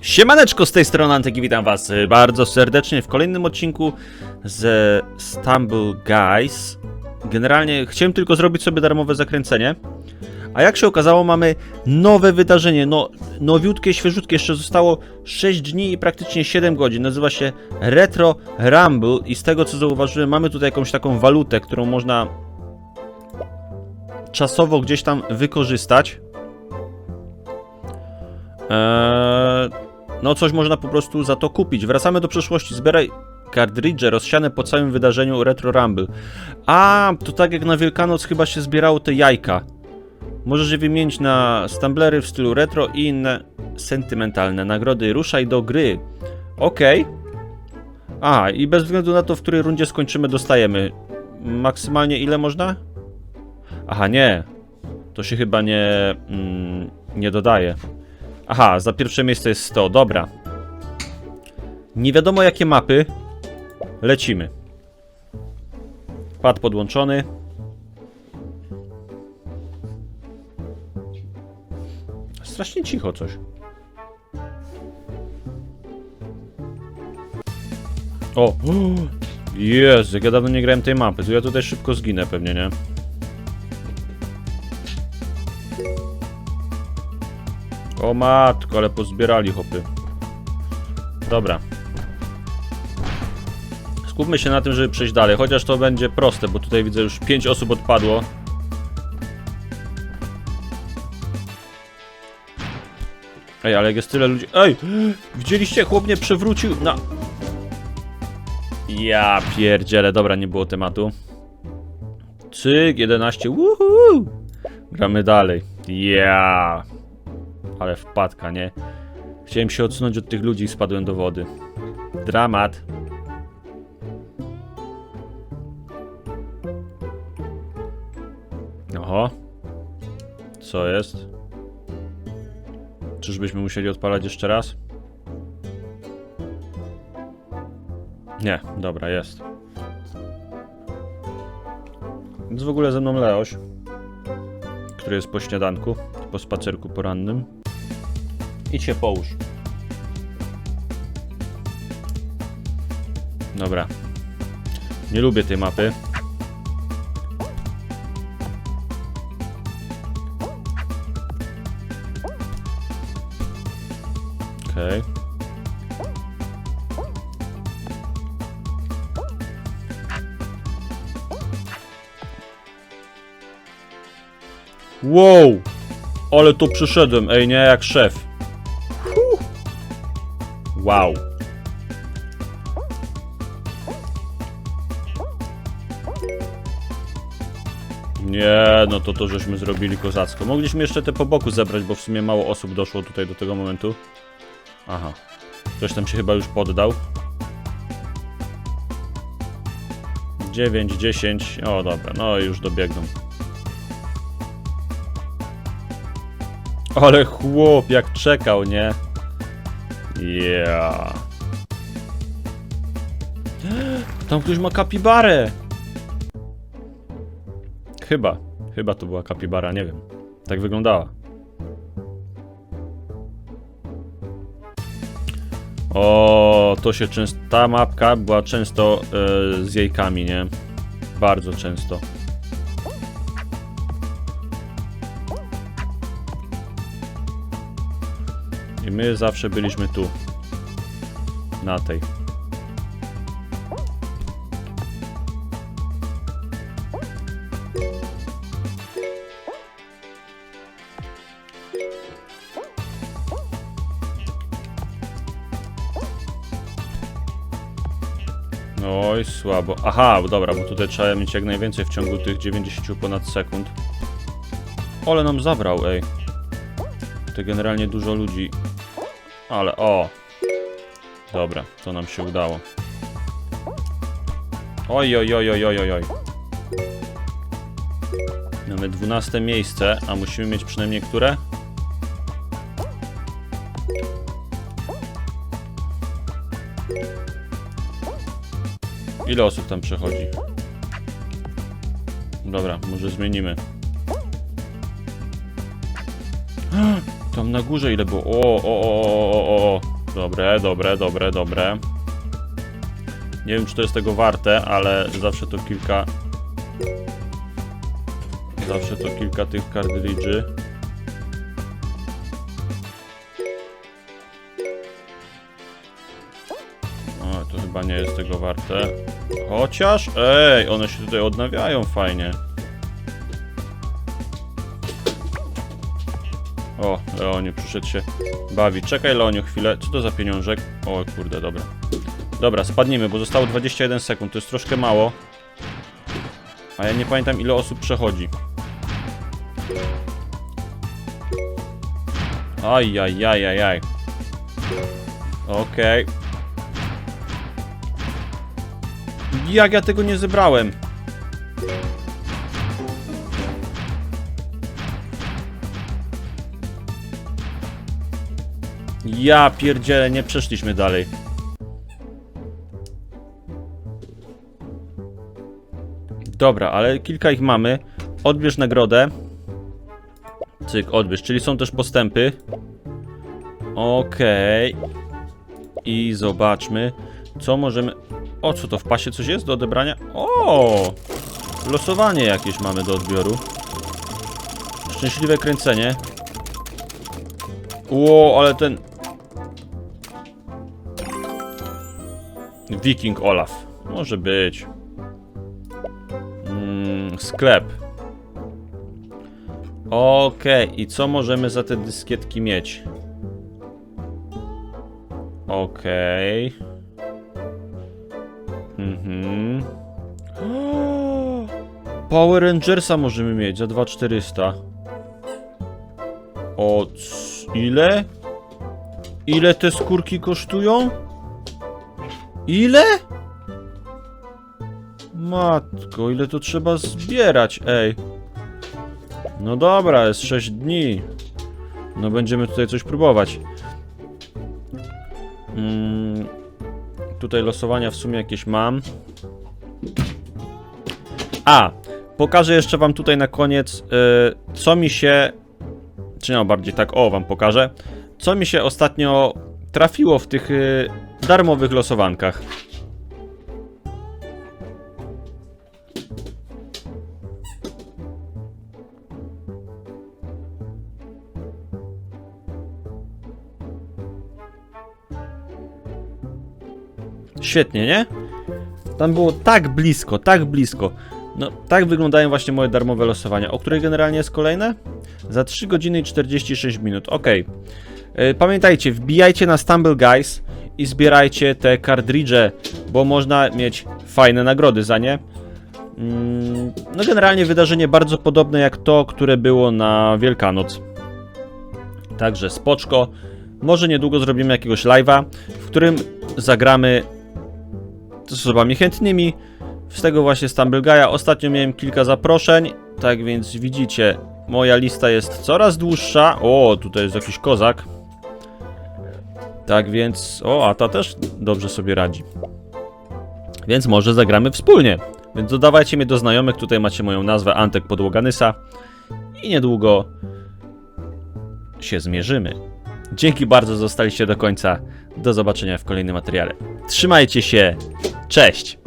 Siemaneczko, z tej strony Antek i witam was y, bardzo serdecznie w kolejnym odcinku ze Stumble Guys. Generalnie chciałem tylko zrobić sobie darmowe zakręcenie, a jak się okazało mamy nowe wydarzenie, no nowiutkie, świeżutkie, jeszcze zostało 6 dni i praktycznie 7 godzin. Nazywa się Retro Rumble i z tego co zauważyłem mamy tutaj jakąś taką walutę, którą można czasowo gdzieś tam wykorzystać. Eee, no coś można po prostu za to kupić. Wracamy do przeszłości. Zbieraj kartridże rozsiane po całym wydarzeniu Retro Rumble. A, to tak jak na Wielkanoc chyba się zbierało te jajka. Możesz je wymienić na stumblery w stylu retro i inne sentymentalne nagrody. Ruszaj do gry. Okej. A, i bez względu na to, w której rundzie skończymy, dostajemy. Maksymalnie ile można? Aha, nie. To się chyba nie, mm, nie dodaje. Aha, za pierwsze miejsce jest 100, dobra. Nie wiadomo jakie mapy. Lecimy. Pad podłączony. Strasznie cicho coś. O! Jezu, jak ja dawno nie grałem tej mapy, to ja tutaj szybko zginę pewnie, nie? O matko, ale pozbierali hopy. Dobra. Skupmy się na tym, żeby przejść dalej, chociaż to będzie proste, bo tutaj widzę już 5 osób odpadło. Ej, ale jak jest tyle ludzi... Ej! Widzieliście? Chłop mnie przewrócił na... Ja pierdzielę, dobra, nie było tematu. Cyk, 11, woohoo! Gramy dalej. Ja. Ale wpadka, nie? Chciałem się odsunąć od tych ludzi i spadłem do wody. Dramat. Oho. Co jest? Czyżbyśmy musieli odpalać jeszcze raz? Nie, dobra, jest. Jest w ogóle ze mną Leoś, który jest po śniadanku, po spacerku porannym. Idź się połóż. Dobra. Nie lubię tej mapy. Okej. Wow! Ale to przyszedłem, ej, nie jak szef. Wow. Nie, no to to żeśmy zrobili kozacko. Mogliśmy jeszcze te po boku zebrać, bo w sumie mało osób doszło tutaj do tego momentu. Aha. Ktoś tam się chyba już poddał. 9, 10. O, dobra, no już dobiegną. Ale chłop, jak czekał, nie? Yeah. Tam ktoś ma kapibarę. Chyba. Chyba to była kapibara, nie wiem. Tak wyglądała. O, to się często. Ta mapka była często e, z jajkami, nie? Bardzo często. I my zawsze byliśmy tu. Na tej. Oj, słabo. Aha, dobra, bo tutaj trzeba mieć jak najwięcej w ciągu tych 90 ponad sekund. Ale nam zabrał, ej. To generalnie dużo ludzi. Ale o. Dobra, to nam się udało. Oj, oj, oj, oj, oj, oj. Mamy 12 miejsce, a musimy mieć przynajmniej które? Ile osób tam przechodzi? Dobra, może zmienimy. Tam na górze ile było? O, o, o, o, o. Dobre, dobre, dobre, dobre. Nie wiem, czy to jest tego warte, ale zawsze to kilka... Zawsze to kilka tych kartridży. O, to chyba nie jest tego warte. Chociaż, ej, one się tutaj odnawiają fajnie. Leoniu przyszedł się bawić. Czekaj, Leoniu, chwilę. Co to za pieniążek? O, kurde, dobra. Dobra, spadnijmy, bo zostało 21 sekund. To jest troszkę mało. A ja nie pamiętam, ile osób przechodzi. Aj, aj, aj, aj, aj. Okej. Jak ja tego nie zebrałem? Ja pierdzielę, nie przeszliśmy dalej. Dobra, ale kilka ich mamy. Odbierz nagrodę. Cyk, odbierz, czyli są też postępy. Okej. I zobaczmy, co możemy... O, co to, w pasie coś jest do odebrania? O! Losowanie jakieś mamy do odbioru. Szczęśliwe kręcenie. Ło, ale ten... Viking Olaf. Może być. Mm, sklep. Okej, i co możemy za te dyskietki mieć? Okej. Mhm. Power Rangersa możemy mieć za 2400. O, ile? Ile te skórki kosztują? Ile? Matko, ile to trzeba zbierać, ej. No dobra, jest 6 dni. No będziemy tutaj coś próbować. Mm, tutaj losowania w sumie jakieś mam. A, pokażę jeszcze wam tutaj na koniec, y, co mi się... Czy nie, bardziej tak, o, wam pokażę. Co mi się ostatnio trafiło w tych y, darmowych losowankach. Świetnie, nie? Tam było tak blisko, tak blisko. No, tak wyglądają właśnie moje darmowe losowania. O której generalnie jest kolejne? Za 3 godziny i 46 minut. Ok. Pamiętajcie, wbijajcie na Stumble Guys i zbierajcie te kartridże, bo można mieć fajne nagrody za nie. Mm, No, generalnie wydarzenie bardzo podobne jak to, które było na Wielkanoc. Także spoczko. Może niedługo zrobimy jakiegoś live'a, w którym zagramy z osobami chętnymi. Z tego właśnie Stumble Guy'a. Ostatnio miałem kilka zaproszeń, tak więc widzicie, moja lista jest coraz dłuższa. O, tutaj jest jakiś kozak. Tak więc, o, a ta też dobrze sobie radzi. Więc może zagramy wspólnie. Więc dodawajcie mnie do znajomych, tutaj macie moją nazwę Antek Podłoganysa i niedługo się zmierzymy. Dzięki bardzo, że zostaliście do końca. Do zobaczenia w kolejnym materiale. Trzymajcie się. Cześć!